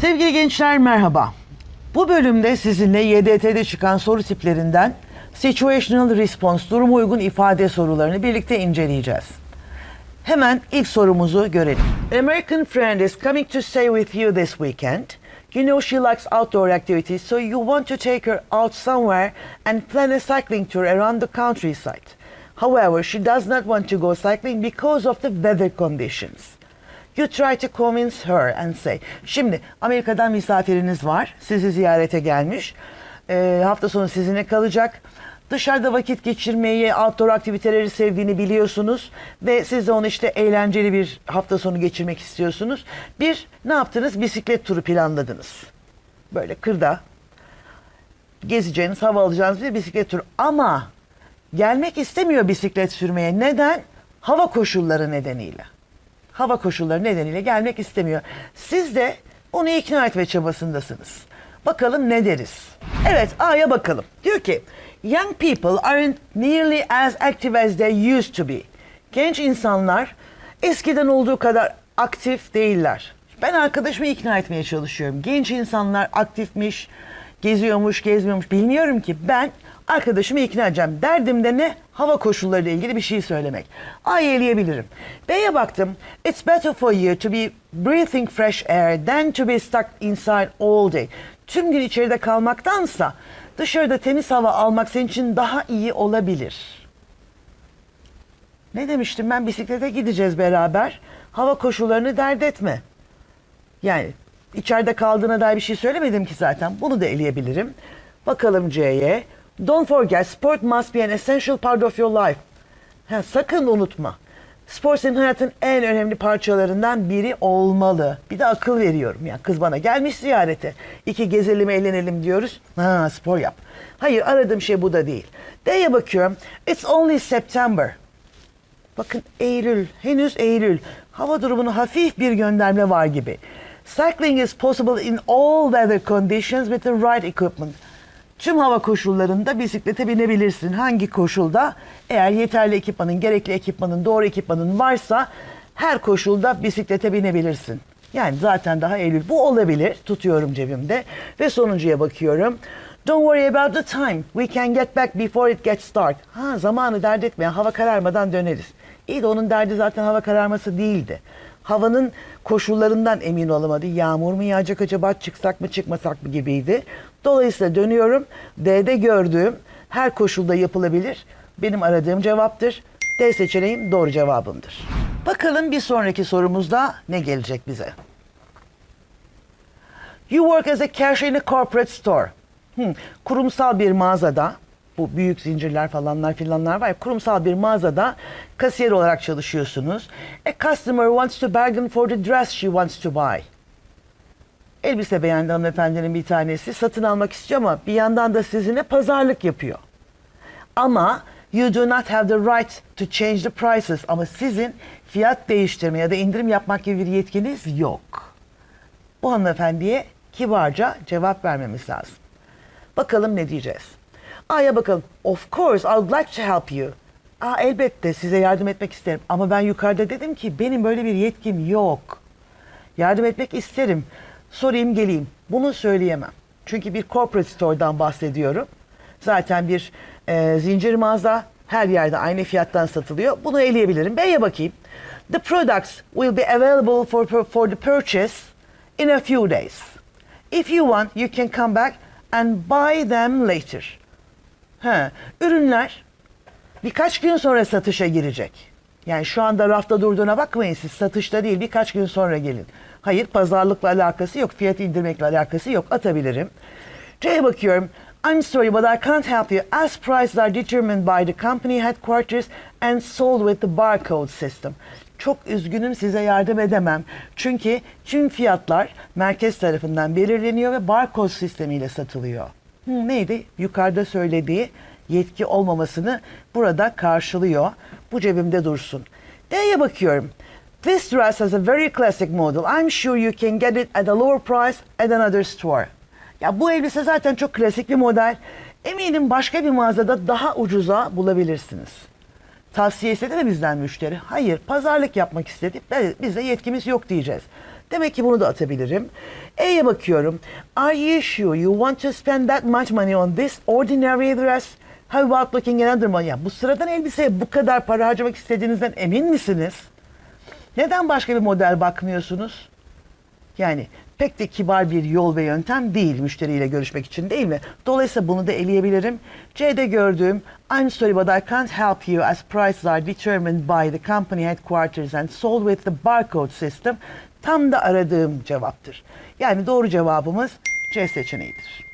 Sevgili gençler merhaba. Bu bölümde sizinle YDT'de çıkan soru tiplerinden Situational Response, duruma uygun ifade sorularını birlikte inceleyeceğiz. Hemen ilk sorumuzu görelim. An American friend is coming to stay with you this weekend. You know she likes outdoor activities, so you want to take her out somewhere and plan a cycling tour around the countryside. However, she does not want to go cycling because of the weather conditions. You try to convince her and say. Şimdi Amerika'dan misafiriniz var. Sizi ziyarete gelmiş. Ee, hafta sonu sizinle kalacak. Dışarıda vakit geçirmeyi, outdoor aktiviteleri sevdiğini biliyorsunuz. Ve siz de onu işte eğlenceli bir hafta sonu geçirmek istiyorsunuz. Bir, ne yaptınız? Bisiklet turu planladınız. Böyle kırda gezeceğiniz, hava alacağınız bir bisiklet turu. Ama gelmek istemiyor bisiklet sürmeye. Neden? Hava koşulları nedeniyle hava koşulları nedeniyle gelmek istemiyor. Siz de onu ikna etme çabasındasınız. Bakalım ne deriz? Evet A'ya bakalım. Diyor ki Young people aren't nearly as active as they used to be. Genç insanlar eskiden olduğu kadar aktif değiller. Ben arkadaşımı ikna etmeye çalışıyorum. Genç insanlar aktifmiş, geziyormuş, gezmiyormuş bilmiyorum ki. Ben arkadaşımı ikna edeceğim. Derdim de ne? Hava koşullarıyla ilgili bir şey söylemek. A'yı eleyebilirim. B'ye baktım. It's better for you to be breathing fresh air than to be stuck inside all day. Tüm gün içeride kalmaktansa dışarıda temiz hava almak senin için daha iyi olabilir. Ne demiştim ben bisiklete gideceğiz beraber. Hava koşullarını dert etme. Yani içeride kaldığına dair bir şey söylemedim ki zaten. Bunu da eleyebilirim. Bakalım C'ye. Don't forget, sport must be an essential part of your life. Ha, sakın unutma. Spor senin hayatın en önemli parçalarından biri olmalı. Bir de akıl veriyorum. Ya kız bana gelmiş ziyarete. İki gezelim, eğlenelim diyoruz. Ha, spor yap. Hayır, aradığım şey bu da değil. D'ye bakıyorum. It's only September. Bakın Eylül, henüz Eylül. Hava durumuna hafif bir gönderme var gibi. Cycling is possible in all weather conditions with the right equipment. Tüm hava koşullarında bisiklete binebilirsin. Hangi koşulda? Eğer yeterli ekipmanın, gerekli ekipmanın, doğru ekipmanın varsa her koşulda bisiklete binebilirsin. Yani zaten daha Eylül. Bu olabilir. Tutuyorum cebimde. Ve sonuncuya bakıyorum. Don't worry about the time. We can get back before it gets dark. Ha zamanı dert etme. Hava kararmadan döneriz. İyi de onun derdi zaten hava kararması değildi. Havanın koşullarından emin olamadı. Yağmur mu yağacak acaba çıksak mı çıkmasak mı gibiydi. Dolayısıyla dönüyorum. D'de gördüğüm her koşulda yapılabilir. Benim aradığım cevaptır. D seçeneğim doğru cevabımdır. Bakalım bir sonraki sorumuzda ne gelecek bize? You work as a cashier in a corporate store. Hmm, kurumsal bir mağazada, bu büyük zincirler falanlar filanlar var kurumsal bir mağazada kasiyer olarak çalışıyorsunuz. A customer wants to bargain for the dress she wants to buy. Elbise beğendi hanımefendinin bir tanesi. Satın almak istiyor ama bir yandan da sizinle pazarlık yapıyor. Ama you do not have the right to change the prices. Ama sizin fiyat değiştirme ya da indirim yapmak gibi bir yetkiniz yok. Bu hanımefendiye kibarca cevap vermemiz lazım. Bakalım ne diyeceğiz. A'ya bakalım. Of course I would like to help you. Aa, elbette size yardım etmek isterim. Ama ben yukarıda dedim ki benim böyle bir yetkim yok. Yardım etmek isterim. Sorayım geleyim. Bunu söyleyemem. Çünkü bir corporate store'dan bahsediyorum. Zaten bir e, zincir mağaza her yerde aynı fiyattan satılıyor. Bunu eleyebilirim. B'ye bakayım. The products will be available for, for the purchase in a few days. If you want, you can come back and buy them later. Ha, ürünler birkaç gün sonra satışa girecek. Yani şu anda rafta durduğuna bakmayın siz satışta değil birkaç gün sonra gelin. Hayır pazarlıkla alakası yok fiyat indirmekle alakası yok atabilirim. C'ye bakıyorum. I'm sorry but I can't help you as prices are determined by the company headquarters and sold with the barcode system. Çok üzgünüm size yardım edemem. Çünkü tüm fiyatlar merkez tarafından belirleniyor ve barkod sistemiyle satılıyor. Neydi? Yukarıda söylediği yetki olmamasını burada karşılıyor. Bu cebimde dursun. D'ye bakıyorum. This dress has a very classic model. I'm sure you can get it at a lower price at another store. Ya bu elbise zaten çok klasik bir model. Eminim başka bir mağazada daha ucuza bulabilirsiniz. Tavsiye istedi mi bizden müşteri? Hayır, pazarlık yapmak istedi. Bize yetkimiz yok diyeceğiz. Demek ki bunu da atabilirim. E'ye bakıyorum. Are you sure you want to spend that much money on this ordinary dress? How about looking at another money? Ya bu sıradan elbiseye bu kadar para harcamak istediğinizden emin misiniz? Neden başka bir model bakmıyorsunuz? Yani pek de kibar bir yol ve yöntem değil müşteriyle görüşmek için değil mi? Dolayısıyla bunu da eleyebilirim. C'de gördüğüm I'm sorry but I can't help you as prices are determined by the company headquarters and sold with the barcode system tam da aradığım cevaptır. Yani doğru cevabımız C seçeneğidir.